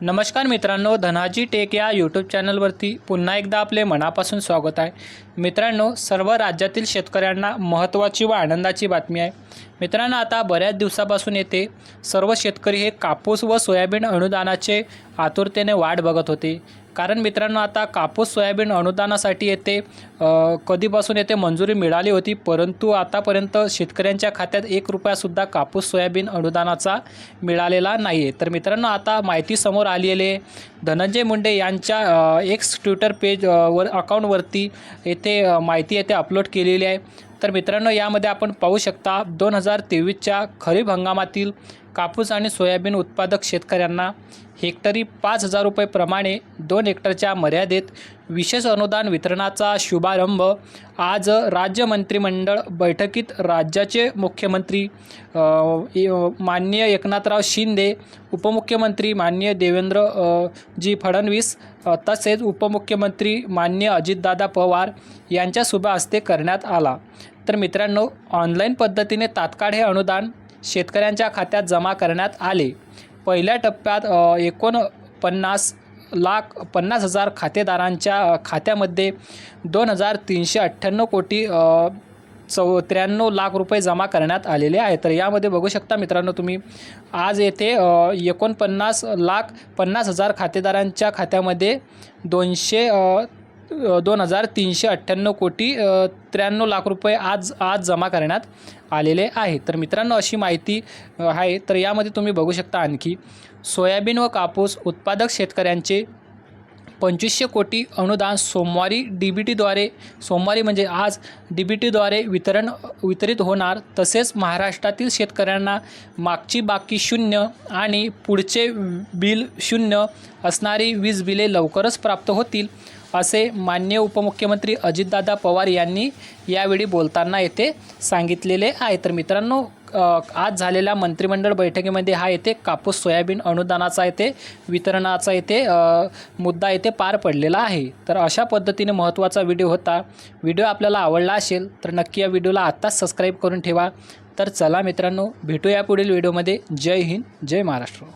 नमस्कार मित्रांनो धनाजी टेक या यूट्यूब चॅनलवरती पुन्हा एकदा आपले मनापासून स्वागत आहे. मित्रांनो सर्व राज्यातील शेतकऱ्यांना महत्त्वाची व आनंदाची बातमी आहे. मित्रांनो आता बऱ्याच दिवसापासून येते सर्व शेतकरी हे कापूस व सोयाबीन अनुदानाचे आतुरतेने वाट बघत होते. कारण मित्रांनो आता कापूस सोयाबीन अनुदानासाठी येथे कधीपासून येथे मंजुरी मिळाली होती परंतु आतापर्यंत शेतकऱ्यांच्या खात्यात एक रुपयासुद्धा कापूस सोयाबीन अनुदानाचा मिळालेला नाही आहे तर मित्रांनो आता माहिती समोर आलेली आहे. धनंजय मुंडे यांच्या एक्स ट्विटर पेज वर अकाउंटवरती येथे माहिती येथे अपलोड केलेली आहे. तर मित्रांनो यामध्ये आपण पाहू शकता दोन हजार तेवीसच्या खरीप हंगामातील कापूस आणि सोयाबीन उत्पादक शेतकऱ्यांना हेक्टरी पाच हजार रुपयेप्रमाणे दोन हेक्टरच्या मर्यादेत विशेष अनुदान वितरणाचा शुभारंभ आज राज्य मंत्रिमंडळ बैठकीत राज्याचे मुख्यमंत्री माननीय एकनाथराव शिंदे उपमुख्यमंत्री माननीय देवेंद्र जी फडणवीस तसेच उपमुख्यमंत्री माननीय अजितदादा पवार यांच्या शुभ हस्ते करण्यात आला. तर मित्रांनो ऑनलाईन पद्धतीने तात्काळ हे अनुदान शेतकऱ्यांच्या खात्यात जमा करण्यात आले. पहिल्या टप्प्यात एकोणपन्नास लाख पन्नास हजार खातेदारांच्या खात्यामध्ये दोन हजार तीनशे अठ्ठ्याण्णव कोटी चौ त्र्याण्णव लाख रुपये जमा करण्यात आलेले आहे तर यामध्ये बघू शकता मित्रांनो तुम्ही आज येथे एकोणपन्नास लाख पन्नास हजार खातेदारांच्या खात्यामध्ये दोनशे दोन हजार तीनशे अठ्ठ्याण्णव कोटी त्र्याण्णव लाख रुपये आज आज जमा करण्यात आलेले आहे. तर मित्रांनो अशी माहिती आहे. तर यामध्ये तुम्ही बघू शकता आणखी सोयाबीन व कापूस उत्पादक शेतकऱ्यांचे पंचवीसशे कोटी अनुदान सोमवारी डी बी टीद्वारे सोमवारी म्हणजे आज डी बी टीद्वारे वितरण वितरित होणार. तसेच महाराष्ट्रातील शेतकऱ्यांना मागची बाकी शून्य आणि पुढचे बिल शून्य असणारी वीज बिले लवकरच प्राप्त होतील. असे मान्य उपमुख्यमंत्री अजितदादा पवार यांनी यावेळी बोलताना येथे सांगितलेले आहे. तर मित्रांनो आज झालेल्या मंत्रिमंडळ बैठकीमध्ये हा येथे कापूस सोयाबीन अनुदानाचा येथे वितरणाचा येथे मुद्दा येथे पार पडलेला आहे. तर अशा पद्धतीने महत्त्वाचा व्हिडिओ होता. व्हिडिओ आपल्याला आवडला असेल तर नक्की या व्हिडिओला आत्ताच सबस्क्राईब करून ठेवा. तर चला मित्रांनो भेटूया पुढील व्हिडिओमध्ये. जय हिंद जय महाराष्ट्र.